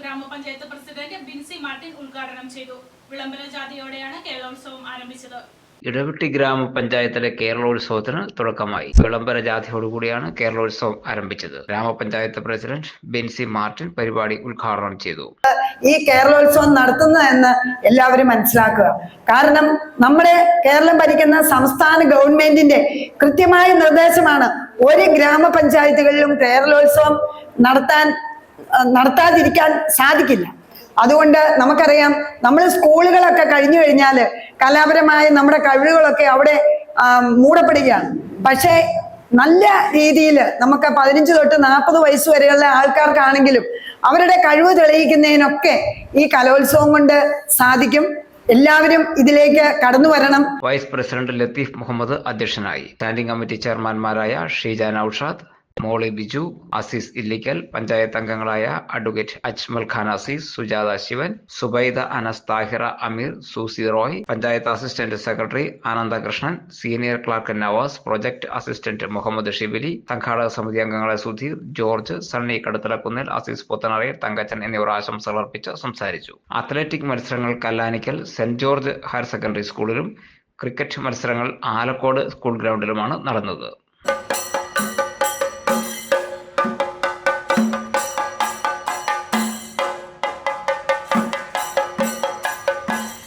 ഗ്രാമപഞ്ചായത്ത് president Binsi Martin ഉദ്ഘാടനം ചെയ്തു. വിളംബര ജാതിയോടെയാണ് കേരളോത്സവം ആരംഭിച്ചത്. ഇടവെട്ടി ഗ്രാമപഞ്ചായത്തിലെ കേരളോത്സവത്തിന് തുടക്കമായി. വിളംബര ജാഥയോടുകൂടിയാണ് കേരളോത്സവം ആരംഭിച്ചത്. ഗ്രാമപഞ്ചായത്ത് പ്രസിഡന്റ് ബെൻസി മാർട്ടിൻ പരിപാടി ഉദ്ഘാടനം ചെയ്തു. ഈ കേരളോത്സവം നടത്തുന്നതെന്ന് എല്ലാവരും മനസ്സിലാക്കുക. കാരണം നമ്മുടെ കേരളം ഭരിക്കുന്ന സംസ്ഥാന ഗവൺമെന്റിന്റെ കൃത്യമായ നിർദ്ദേശമാണ് ഒരു ഗ്രാമപഞ്ചായത്തുകളിലും കേരളോത്സവം നടത്താൻ നടത്താതിരിക്കാൻ സാധിക്കില്ല. അതുകൊണ്ട് നമുക്കറിയാം നമ്മൾ സ്കൂളുകളൊക്കെ കഴിഞ്ഞു കഴിഞ്ഞാൽ കലാപരമായ നമ്മുടെ കഴിവുകളൊക്കെ അവിടെ മൂടപ്പെടുകയാണ്. പക്ഷേ നല്ല രീതിയിൽ നമുക്ക് പതിനഞ്ച് തൊട്ട് നാൽപ്പത് വയസ്സ് വരെയുള്ള ആൾക്കാർക്കാണെങ്കിലും അവരുടെ കഴിവ് തെളിയിക്കുന്നതിനൊക്കെ ഈ കലോത്സവം കൊണ്ട് സാധിക്കും. എല്ലാവരും ഇതിലേക്ക് കടന്നു വരണം. വൈസ് പ്രസിഡന്റ് ലത്തീഫ് മുഹമ്മദ് അധ്യക്ഷനായി. സ്റ്റാൻഡിംഗ് കമ്മിറ്റി ചെയർമാൻമാരായ ഷീജാൻ നൌഷാദ് മോളി ബിജു അസീസ് ഇല്ലിക്കൽ പഞ്ചായത്ത് അംഗങ്ങളായ advocate Ajmal Khan Azeez Sujatha Sivan Zubaida Anas Thahira Ameer Susie Roy panchayat assistant secretary Anandakrishnan senior clerk Navas project assistant Muhammad Shibili സംഘാടക സമിതി അംഗങ്ങളായ സുധീർ ജോർജ് സണ്ണി കടുത്തലക്കുന്നിൽ അസീസ് പുത്തനറയിൽ തങ്കച്ചൻ എന്നിവർ ആശംസകൾ അർപ്പിച്ച് സംസാരിച്ചു. അത്ലറ്റിക് മത്സരങ്ങൾ Kallanikkal Saint George higher secondary സ്കൂളിലും ക്രിക്കറ്റ് മത്സരങ്ങൾ ആലക്കോട് സ്കൂൾ ഗ്രൗണ്ടിലുമാണ് നടന്നത്.